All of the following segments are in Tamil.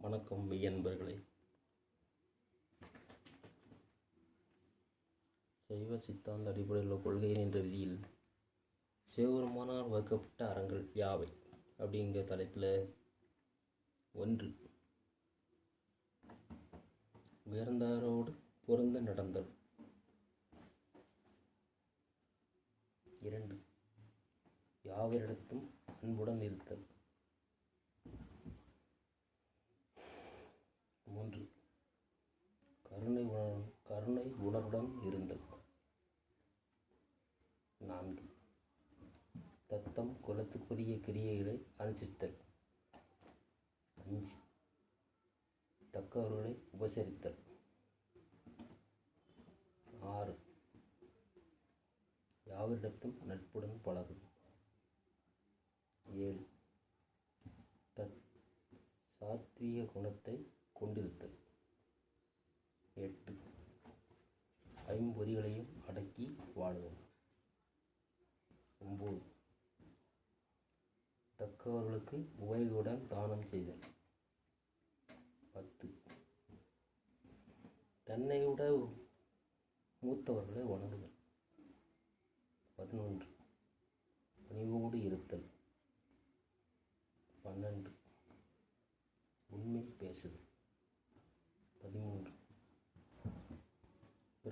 வணக்கம் மெய்யன்பர்களே சைவ சித்தாந்த அடிப்படையில் உள்ள கொள்கையின் என்ற விதியில் சிவபெருமானால் வகுக்கப்பட்ட அறங்கள் யாவை? அப்படிங்கிற தலைப்பில் ஒன்று. உயர்ந்தாரோடு பொருந்த நடந்தல். இரண்டு. யாவரிடத்தும் அன்புடன் இருத்தல். கருணை உணர்வுடன் இருங்கள். நான்கு. தத்தம் குலத்துக்குரிய கிரியைகளை அனுசரித்தல். அஞ்சு. தக்கவர்களை உபசரித்தல். ஆறு. யாவரிடத்தும் நட்புடன் பழகும். ஏழு. தத் சாத்வீக குணத்தை கொண்டிருத்தல். ஐம்பொறிகளையும் அடக்கி வாழுதல். ஒம்பது. தக்கவர்களுக்கு உபயோகுடன் தானம் செய்தல். பத்து. தன்னை விட மூத்தவர்களை வணங்குதல். பதினொன்று. பணிவோடு இருத்தல். பன்னெண்டு. உண்மை பேசுதல்.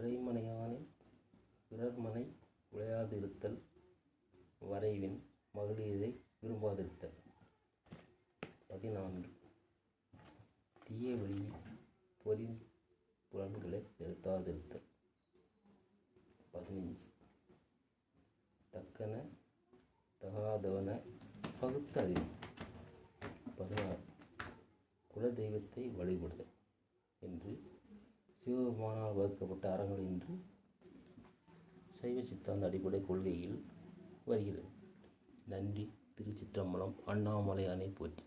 பிறைமனையானை பிறர்மனை விளையாதிருத்தல் வரைவின் மகளிரை விரும்பாதிருத்தல். பதினான்கு. தீய வழியில் பொறி புலன்களை செலுத்தாதிருத்தல் பதினஞ்சு. தக்கன தகாதவன பகுத்தறிவு. பதினாறு. குலதெய்வத்தை வழிபடுதல் என்று சிவபெருமானால் வகுக்கப்பட்ட அறங்கள் என்று சைவ சித்தாந்த அடிப்படை கொள்கையில் வருகிறது. நன்றி. திருச்சிற்றம்பலம் அண்ணாமலை அணை போற்றி.